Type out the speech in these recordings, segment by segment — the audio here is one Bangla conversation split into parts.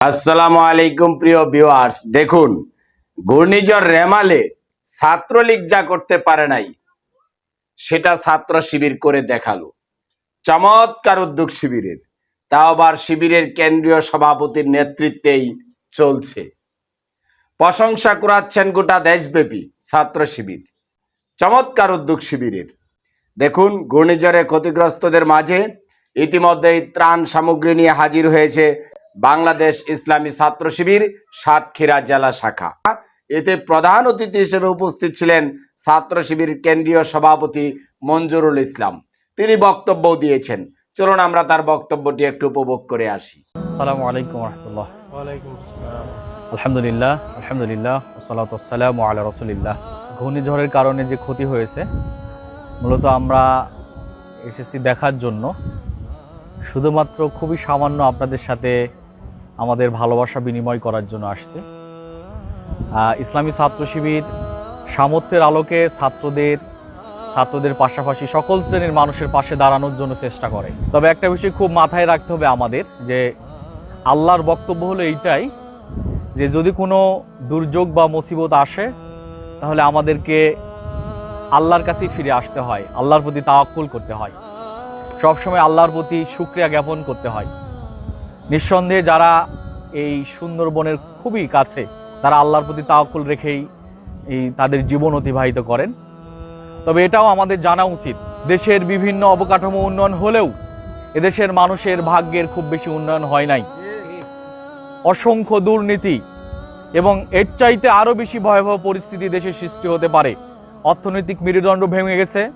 আসসালামু আলাইকুম, প্রিয় ভিউয়ার্স দেখুন, ঘূর্ণিঝড় রেমালে ছাত্রলীগ যা করতে পারে নাই, সেটা ছাত্র শিবির করে দেখাল। চমৎকার উদ্যোগ শিবিরের। তাও আবার শিবিরের কেন্দ্রীয় সভাপতির নেতৃত্বেই চলছে। প্রশংসা কুড়াচ্ছেন গোটা দেশব্যাপী ছাত্র শিবির। চমৎকার উদ্যোগ শিবিরের। দেখুন, ঘূর্ণিঝড়ে ক্ষতিগ্রস্তদের মাঝে ইতিমধ্যেই ত্রাণ সামগ্রী নিয়ে হাজির হয়েছে বাংলাদেশ ইসলামী ছাত্র শিবির সাতক্ষীরা জেলা শাখা। এতে প্রধান অতিথি হিসেবে উপস্থিত ছিলেন ছাত্র শিবির কেন্দ্রীয় সভাপতি মঞ্জুরুল ইসলাম। তিনি বক্তব্য দিয়েছেন। চলুন আমরা তার বক্তব্যটি একটু উপভোগ করে আসি। আসসালামু আলাইকুম রহমতুল্লাহ আসসালাম। আলহামদুলিল্লাহ আলহামদুলিল্লাহ ওসালাত সালাম আলা রসুলিল্লাহ। ঘূর্ণিঝড়ের কারণে যে ক্ষতি হয়েছে মূলত আমরা এসেছি দেখার জন্য। শুধুমাত্র খুবই সামান্য আপনাদের সাথে আমাদের ভালোবাসা বিনিময় করার জন্য আসছে। ইসলামী ছাত্র শিবির সামর্থ্যের আলোকে ছাত্রদের ছাত্রদের পাশাপাশি সকল শ্রেণির মানুষের পাশে দাঁড়ানোর জন্য চেষ্টা করে। তবে একটা বিষয় খুব মাথায় রাখতে হবে আমাদের, যে আল্লাহর বক্তব্য হলো এইটাই, যে যদি কোনো দুর্যোগ বা মুসিবত আসে, তাহলে আমাদেরকে আল্লাহর কাছেই ফিরে আসতে হয়, আল্লাহর প্রতি তাওয়াক্কুল করতে হয়। সবসময় আল্লাহর প্রতি শুক্রিয়া জ্ঞাপন করতে হয়। নিঃসন্দেহে যারা এই সুন্দরবনের খুবই কাছে তারা আল্লাহর প্রতি তাওয়াক্কুল রেখেই এই তাদের জীবন অতিবাহিত করেন। তবে এটাও আমাদের জানা উচিত, দেশের বিভিন্ন অবকাঠামো উন্নয়ন হলেও এদেশের মানুষের ভাগ্যের খুব বেশি উন্নয়ন হয় নাই। অসংখ্য দুর্নীতি এবং এর চাইতে আরও বেশি ভয়াবহ পরিস্থিতি দেশে সৃষ্টি হতে পারে। অর্থনৈতিক মেরুদণ্ড ভেঙে গেছে।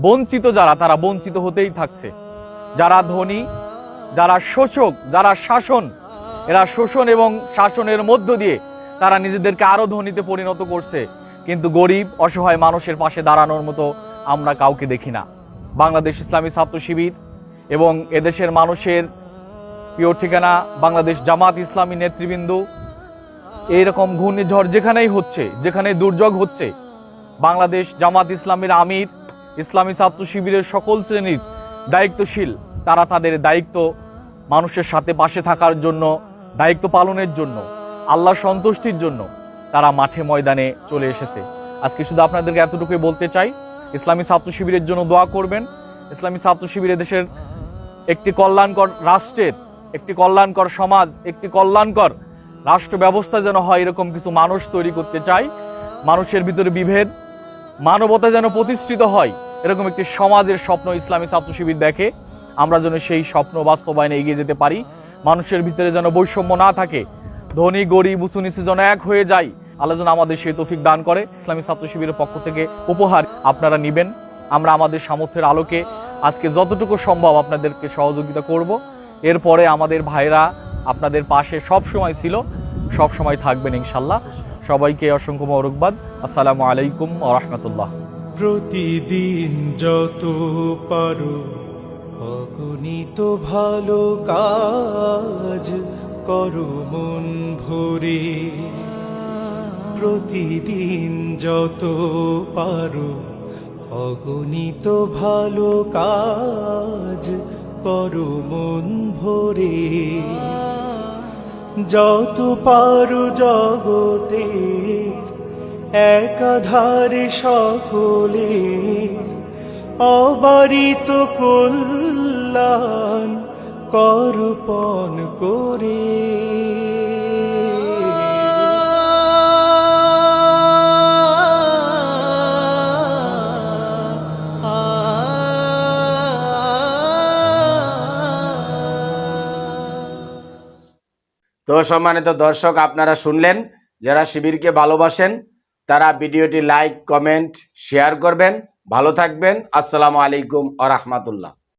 বঞ্চিত যারা, তারা বঞ্চিত হতেই থাকছে। যারা ধনী, যারা শোষক, যারা শাসন এরা শোষণ এবং শাসনের মধ্য দিয়ে তারা নিজেদেরকে আরও ধনীতে পরিণত করছে। কিন্তু গরিব, অসহায় মানুষের পাশে দাঁড়ানোর মতো আমরা কাউকে দেখি না। বাংলাদেশ ইসলামী ছাত্র শিবির এবং এদেশের মানুষের প্রিয় ঠিকানা বাংলাদেশ জামাত ইসলামী নেতৃবৃন্দ। এইরকম ঘূর্ণিঝড় যেখানেই হচ্ছে যেখানে দুর্যোগ হচ্ছে, বাংলাদেশ জামাত ইসলামের আমির, ইসলামী ছাত্র শিবিরের সকল শ্রেণির দায়িত্বশীল, তারা তাদের দায়িত্ব মানুষের সাথে পাশে থাকার জন্য দায়িত্ব পালনের জন্য আল্লাহ সন্তুষ্টির জন্য তারা মাঠে ময়দানে চলে এসেছে। আজকে শুধু আপনাদেরকে এতটুকুই বলতে চাই, ইসলামী ছাত্র শিবিরের জন্য দোয়া করবেন। ইসলামী ছাত্র শিবির দেশের একটি কল্যাণকর রাষ্ট্রের, একটি কল্যাণকর সমাজ, একটি কল্যাণকর রাষ্ট্র ব্যবস্থা যেন হয় এরকম কিছু মানুষ তৈরি করতে চাই। মানুষের ভিতরে বিভেদ, মানবতা যেন প্রতিষ্ঠিত হয় এরকম একটি সমাজের স্বপ্ন ইসলামী ছাত্র শিবির দেখে, আমরা যেন সেই স্বপ্ন বাস্তবায়নে এগিয়ে যেতে পারি। মানুষের ভিতরে যেন বৈষম্য না থাকে। ধনী, গরিব, উঁচু, নিচু যেন এক হয়ে যায়। আল্লাহ যেন আমাদের সেই তৌফিক দান করে। ইসলামী ছাত্র শিবিরের পক্ষ থেকে উপহার আপনারা নিবেন। আমরা আমাদের সামর্থ্যের আলোকে আজকে যতটুকু সম্ভব আপনাদেরকে সহযোগিতা করব। এরপরে আমাদের ভাইরা আপনাদের পাশে সব সময় ছিল, সব সময় থাকবেন ইনশাল্লাহ। সবাইকে অসংখ্য মরকবাদ আসসালামু আলাইকুম রহমতুল্লাহ। প্রতিদিন যত পারো অগণিত ভালো কাজ করো মন ভরে। প্রতিদিন যত পারো অগণিত ভালো কাজ করো মন ভরে। যত পারো জগতে একাধারে সকলে অবারিত কল্যাণ করপণ করে। তো সম্মানিত দর্শক, আপনারা শুনলেন, যারা শিবিরকে ভালোবাসেন, তারা ভিডিওটি লাইক, কমেন্ট, শেয়ার করবেন। ভালো থাকবেন। আসসালামু আলাইকুম আ রহমতুল্লাহ।